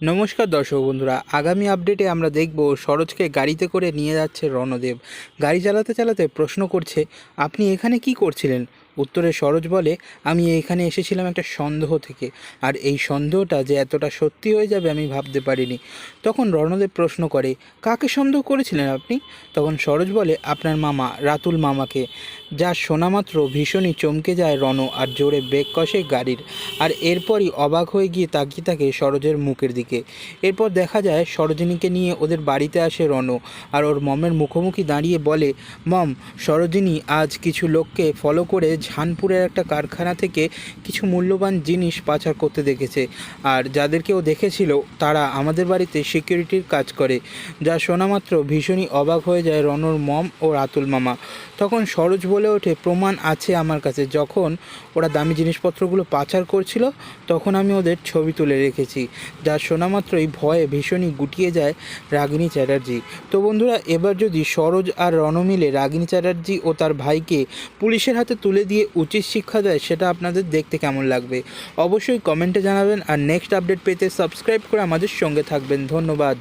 নমস্কার দর্শক বন্ধুরা, আগামী আপডেটে আমরা দেখব সরোজকে গাড়িতে করে নিয়ে যাচ্ছে রণদেব। গাড়ি চালাতে চালাতে প্রশ্ন করছে, আপনি এখানে কি করছিলেন? উত্তরে সরোজ বলে, আমি এখানে এসেছিলাম একটা সন্দেহ থেকে। আর এই সন্দেহটা যে এতটা সত্যি হয়ে যাবে আমি ভাবতে পারিনি। তখন রণদেব প্রশ্ন করে, কাকে সন্দেহ করেছিলেন আপনি? তখন সরোজ বলে, আপনার মামা, রাতুল মামাকে। যা শোনা মাত্র ভীষণই চমকে যায় রণ আর জোরে ব্রেক কষে গাড়ির। আর এরপরই অবাক হয়ে গিয়ে তাকিয়ে থাকে সরোজের মুখের দিকে। এরপর দেখা যায় সরোজিনীকে নিয়ে ওদের বাড়িতে আসে রণ। আর ওর মমের মুখোমুখি দাঁড়িয়ে বলে, মম, সরোজিনী আজ কিছু লোককে ফলো করে ঝানপুরের একটা কারখানা থেকে কিছু মূল্যবান জিনিস পাচার করতে দেখেছে। আর যাদেরকে ও দেখেছিল, তারা আমাদের বাড়িতে সিকিউরিটির কাজ করে, যা শোনা মাত্র ভীষণই অবাক হয়ে যায় রনর মম ও রাতুল মামা। তখন সরোজ বলে ওঠে, প্রমাণ আছে আমার কাছে। যখন ওরা দামি জিনিসপত্রগুলো পাচার করছিল, তখন আমি ওদের ছবি তুলে রেখেছি, যা শোনা মাত্রই ভয়ে ভীষণই গুটিয়ে যায় রাগিনী চ্যাটার্জি। তো বন্ধুরা, এবার যদি সরোজ আর রণ মিলে রাগিনী চ্যাটার্জি ও তার ভাইকে পুলিশের হাতে তুলে দিয়ে উচিত শিক্ষা দেয়, সেটা আপনাদের দেখতে কেমন লাগবে? অবশ্যই কমেন্টে জানাবেন, আর নেক্সট আপডেট পেতে সাবস্ক্রাইব করে আমাদের সঙ্গে থাকবেন। ধন্যবাদ।